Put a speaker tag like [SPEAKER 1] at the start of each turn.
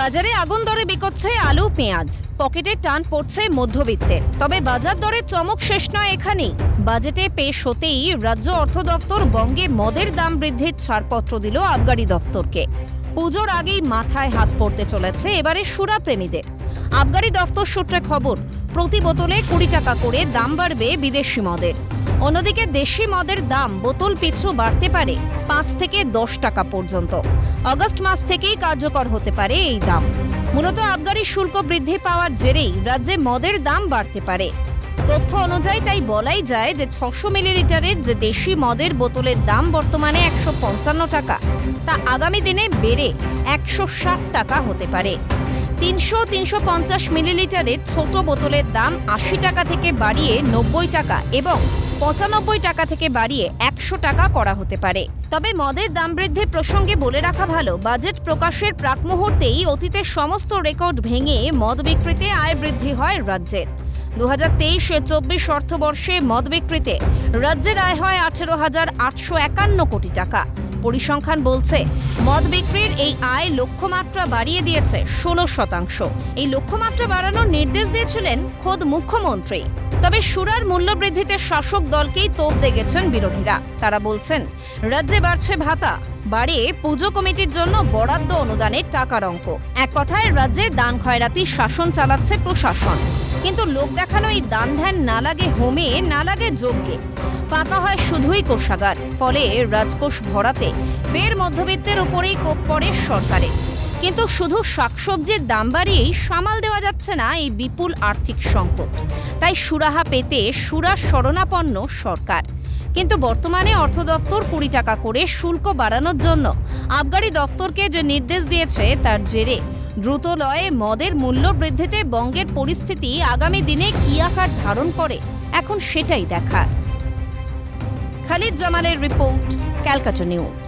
[SPEAKER 1] বাজারে আগুন দরে বিকোচ্ছে আলু, পেঁয়াজ। পকেটে টান পড়ছে মধ্যবিত্তে তবে বাজার দরে চমক শেষ নয় এখানেই। বাজেটে পেশ হতেই রাজ্য অর্থ দফতর বঙ্গে মদের দাম বৃদ্ধির ছাড়পত্র দিল আবগারি দফতরকে পুজোর আগেই মাথায় হাত পড়তে চলেছে এবারে সুরা প্রেমীদের আবগারি দফতর সূত্রে খবর প্রতি বোতলে কুড়ি টাকা করে দাম বাড়বে বিদেশি মদের। অন্যদিকে দেশি মদের দাম বোতল পিছু বাড়তে পারে পাঁচ থেকে দশ টাকা পর্যন্ত। আগস্ট মাস থেকেই কার্যকর হতে পারে এই দাম। মূলত আবগারি শুল্ক বৃদ্ধি পাওয়ার জেরেই রাজ্যে মদের দাম বাড়তে পারে। তথ্য অনুযায়ী তাই বলাই যায় যে ছশো মিলিলিটারের যে দেশি মদের বোতলের দাম বর্তমানে একশো পঞ্চান্ন টাকা, তা আগামী দিনে বেড়ে একশো ষাট টাকা হতে পারে। তিনশো তিনশো পঞ্চাশ মিলিলিটারের ছোট বোতলের দাম আশি টাকা থেকে বাড়িয়ে নব্বই টাকা এবং পঁচানব্বই টাকা থেকে বাড়িয়ে একশো টাকা করা হতে পারে। তবে মদের দাম বৃদ্ধির প্রসঙ্গে বলে রাখা ভালো, বাজেট প্রকাশের প্রাক মুহূর্তেই অতীতের সমস্ত রেকর্ড ভেঙে মদ বিক্রিতে আয় বৃদ্ধি হয় রাজ্যের। দু হাজার তেইশ চব্বিশ অর্থবর্ষে মদ বিক্রিতে রাজ্যের আয় হয় আঠেরো হাজার আটশো একান্ন কোটি টাকা। পরিসংখ্যান বলছে, মদ বিক্রির এই আয় লক্ষ্যমাত্রা বাড়িয়ে দিয়েছে ষোলো শতাংশ। এই লক্ষ্যমাত্রা বাড়ানোর নির্দেশ দিয়েছিলেন খোদ মুখ্যমন্ত্রী। তবে সুরার মূল্য বৃদ্ধিতে শাসক দলকেই তোপ দেখেছেন বিরোধীরা। তারা বলছেন, রাজ্যে বাড়ছে ভাতা বাড়ে পুজো কমিটির জন্য বরাদ্দ অনুদানের টাকার অঙ্ক। এক কথায়, রাজ্যে দান খয়রাতি শাসন চালাচ্ছে প্রশাসন। কিন্তু লোক দেখানো এই দান ধ্যান না লাগে হোমে, না লাগে যজ্ঞে। ফাঁকা হয় শুধুই কোষাগার, ফলে রাজকোষ ভরাতে ফের মধ্যবিত্তের উপরেই কোপ পড়ে সরকারে কিন্তু শুধু শাকসবজির দাম বাড়িয়েই সামাল দেওয়া যাচ্ছে না এই বিপুল আর্থিক সংকট। তাই সুরাহা পেতে সুরা শরণাপন্ন সরকার। কিন্তু বর্তমানে অর্থ দপ্তর কুড়ি টাকা করে শুল্ক বাড়ানোর জন্য আবগারি দপ্তরকে যে নির্দেশ দিয়েছে তার জেরে দ্রুত লয়ে মদের মূল্য বৃদ্ধিতে বঙ্গের পরিস্থিতি আগামী দিনে কী আকার ধারণ করে, এখন সেটাই দেখার। খালিদ জামালের রিপোর্ট ক্যালকাটা নিউজ।